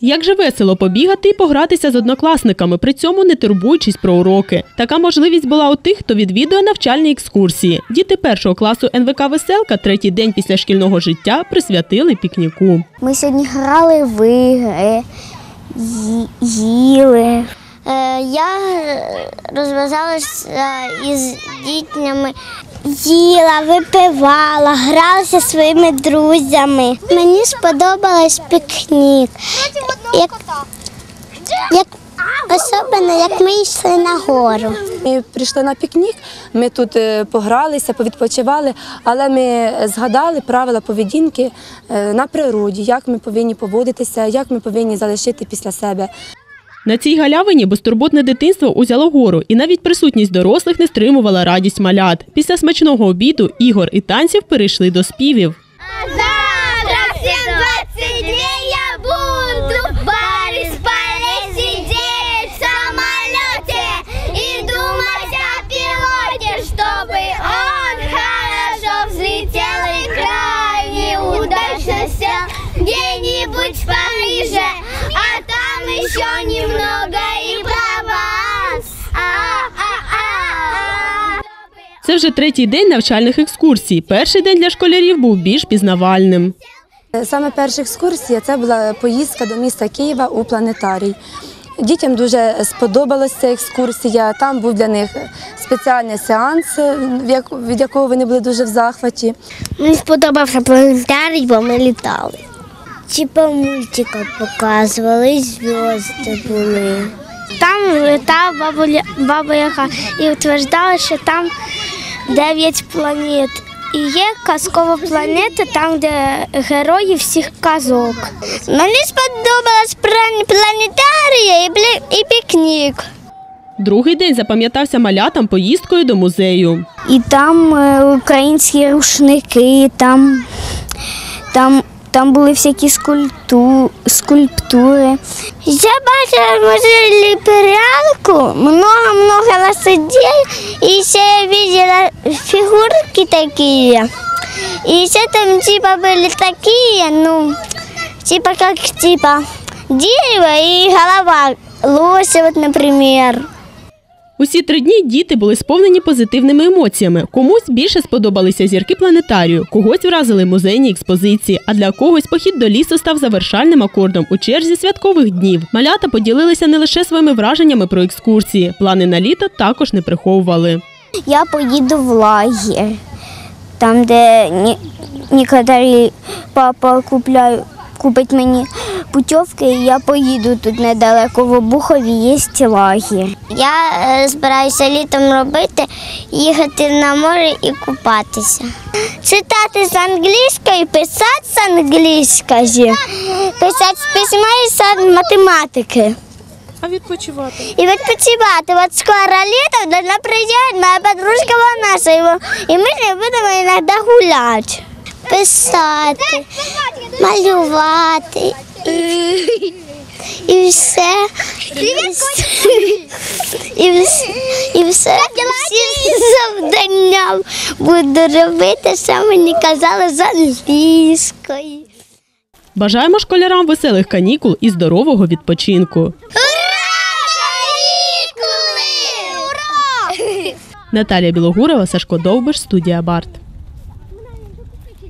Як же весело побігати і погратися з однокласниками, при цьому не турбуючись про уроки. Така можливість була у тих, хто відвідує навчальні екскурсії. Діти першого класу НВК Веселка третій день після шкільного життя присвятили пікніку. Ми сьогодні грали в ігри, їли. Е, я розв'язалася із дітьми, їла, випивала, гралася своїми друзями. Мені сподобалось пікнік. Як, як, особливо, як ми йшли на гору. Ми прийшли на пікнік, ми тут е, погралися, повідпочивали, але ми згадали правила поведінки е, на природі, як ми повинні поводитися, як ми повинні залишити після себе. На цій галявині безтурботне дитинство узяло гору, і навіть присутність дорослих не стримувала радість малят. Після смачного обіду, ігор і танців перейшли до співів. Где-нибудь в Париже, а там еще немного и Прованс. А-а-а-а. Це вже третій день навчальних екскурсій. Перший день для школярів був більш пізнавальним. Саме перша екскурсія це була поїздка до міста Києва у планетарій. Дітям дуже сподобалася ця екскурсія. Там був для них спеціальний сеанс, від якого вони були дуже в захваті. Мені сподобався планетарій, бо ми літали. Типа мультика показували, зв'язки були. Там летала баба, баба Яга і утверждала, що там дев'ять планет. І є казкова планета, там, де герої всіх казок. Мені сподобалась план- планетарія і, і пікнік. Другий день запам'ятався малятам поїздкою до музею. І там е, українські рушники, там, там, там були всякі скульпту, скульптури. Я бачила в музеї ліперялку, много-много лошадей, і ще я бачила фігурки такі. І ще там типа були такі, ну, типа как типа дерево і голова лося, вот, например. Усі три дні діти були сповнені позитивними емоціями. Комусь більше сподобалися зірки планетарію, когось вразили музейні експозиції, а для когось похід до лісу став завершальним акордом у черзі святкових днів. Малята поділилися не лише своїми враженнями про екскурсії. Плани на літо також не приховували. Я поїду в лагер, там, де ні, ніколи папа купляє, купить мені путівки, і я поїду тут недалеко в Обухові є лагер. Я е, збираюся літом робити, їхати на море і купатися. Читати з англійської, писати з англійської, писати з письма і з математики. А відпочивати? И відпочивати. От скоро літо до нас приїжджає моя подружка Ванаса, і ми- і ми з нею будемо іноді гуляти. Писати, малювати. І все. І все. І все. І все. Всі завдання буду робити, що мені казали з англійської. Бажаємо школярам веселих канікул і здорового відпочинку. Ура! Канікули! Ура! Наталія Білогурова, Сашко Довбиш, студія Барт.